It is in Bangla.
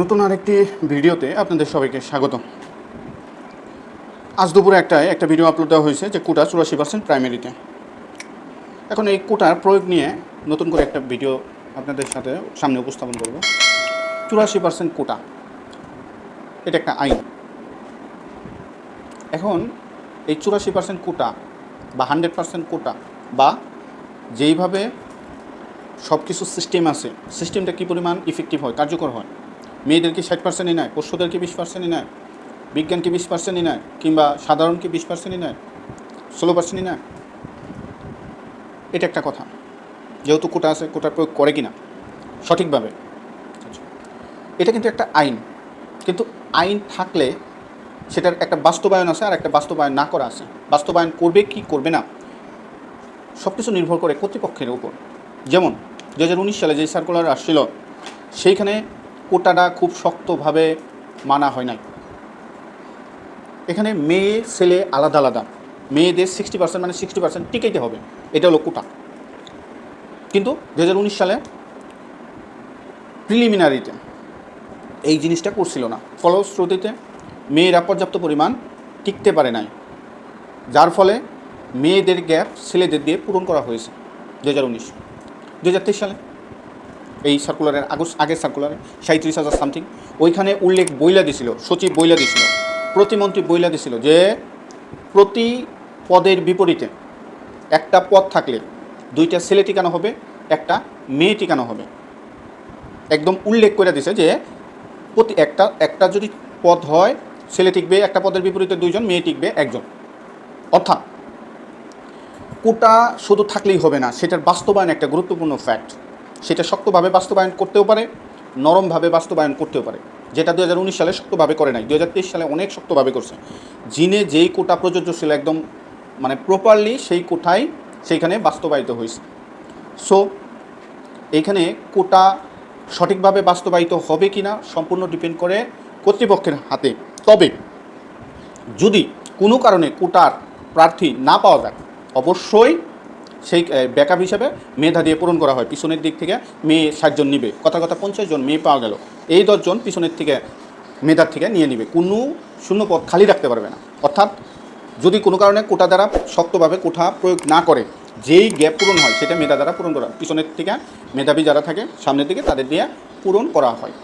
নতুন আরেকটি ভিডিওতে আপনাদের সবাইকে স্বাগত আজ দুপুরে একটায় একটা ভিডিও আপলোড দেওয়া হয়েছে যে কোটা চুরাশি পার্সেন্ট প্রাইমারিতে এখন এই কোটার প্রয়োগ নিয়ে নতুন করে একটা ভিডিও আপনাদের সাথে সামনে উপস্থাপন করব। চুরাশি পার্সেন্ট কোটা, এটা একটা আইন। এখন এই চুরাশি পার্সেন্ট কোটা বা হান্ড্রেড পার্সেন্ট কোটা বা যেইভাবে সব কিছু সিস্টেম আছে সিস্টেমটা কী পরিমাণ ইফেক্টিভ হয়, কার্যকর হয় মেয়েদেরকে ষাট পার্সেন্টই নেয় পশুদেরকে বিশ পার্সেন্টই নেয়, বিজ্ঞানকে বিশ পার্সেন্টই নেয়, কিংবা সাধারণকে বিশ পার্সেন্টই নেয়, ষোলো পার্সেন্টই নেয়। এটা একটা কথা। যেহেতু কোটা আছে কোটার প্রয়োগ করে কিনা? সঠিকভাবে। এটা কিন্তু একটা আইন। কিন্তু আইন থাকলে সেটার একটা বাস্তবায়ন আছে আর একটা বাস্তবায়ন না করা আছে। বাস্তবায়ন করবে কি করবে না? সব কিছু নির্ভর করে কর্তৃপক্ষের উপর। যেমন দু হাজার উনিশ সালে যে সার্কুলার আসছিল, সেইখানে কোটাটা খুব শক্তভাবে মানা হয় নাই। এখানে মেয়ে, ছেলে আলাদা আলাদা। মেয়েদের সিক্সটি পার্সেন্ট মানে সিক্সটি পার্সেন্ট টিকাইতে হবে। এটা হলো কোটা। কিন্তু দু হাজার উনিশ সালে প্রিলিমিনারিতে এই জিনিসটা করছিল না। ফলশ্রুতিতে মেয়েরা পর্যাপ্ত পরিমাণ টিকতে পারে নাই। যার ফলে মেয়েদের গ্যাপ ছেলেদের দিয়ে পূরণ করা হয়েছে দু হাজার উনিশ। দু হাজার তেইশ সালে। এই সার্কুলারের আগস্ট আগের সার্কুলারে সাঁত্রিশ হাজার সামথিং ওইখানে উল্লেখ বইলা দিছিল, সচিব বইলা দিছিল, প্রতিমন্ত্রী বইলা দিছিল যে প্রতি পদের বিপরীতে একটা পদ থাকলে দুইটা ছেলে টিকানো হবে, একটা মেয়ে টিকানো হবে? একদম উল্লেখ করে দিছে যে প্রতি একটা একটা যদি পদ হয়, ছেলে টিকবে, একটা পদের বিপরীতে দুইজন, মেয়ে টিকবে একজন। অর্থাৎ কোটা শুধু থাকলেই হবে না, সেটার বাস্তবায়ন একটা গুরুত্বপূর্ণ ফ্যাক্ট সেটা শক্তভাবে বাস্তবায়ন করতেও পারে, নরমভাবে বাস্তবায়ন করতেও পারে। যেটা দু হাজার উনিশ সালে শক্তভাবে করে নাই দু হাজার তেইশ সালে অনেক শক্তভাবে করছে। জিনে যেই কোটা প্রযোজ্য ছিল একদম মানে প্রপারলি সেই কোটাই সেইখানে বাস্তবায়িত হয়েছে। সো এইখানে কোটা সঠিকভাবে বাস্তবায়িত হবে কি না সম্পূর্ণ ডিপেন্ড করে কর্তৃপক্ষের হাতে। তবে, যদি কোনো কারণে কোটার প্রার্থী না পাওয়া যায়, অবশ্যই সেই ব্যাকআপ হিসাবে মেধা দিয়ে পূরণ করা হয় পিছনের দিক থেকে মেয়ে ষাটজন নিবে। কথা কথা পঞ্চাশ জন মেয়ে পাওয়া গেল। এই দশজন পিছনের থেকে মেধার থেকে নিয়ে নিবে। কোনো শূন্য পদ খালি রাখতে পারবে না। অর্থাৎ যদি কোনো কারণে কোটা দ্বারা শক্তভাবে কোঠা প্রয়োগ না করে, যেই গ্যাপ পূরণ হয় সেটা মেধা দ্বারা পূরণ করা। পিছনের থেকে মেধাবী যারা থাকে, সামনের দিকে তাদের দিয়ে পূরণ করা হয়।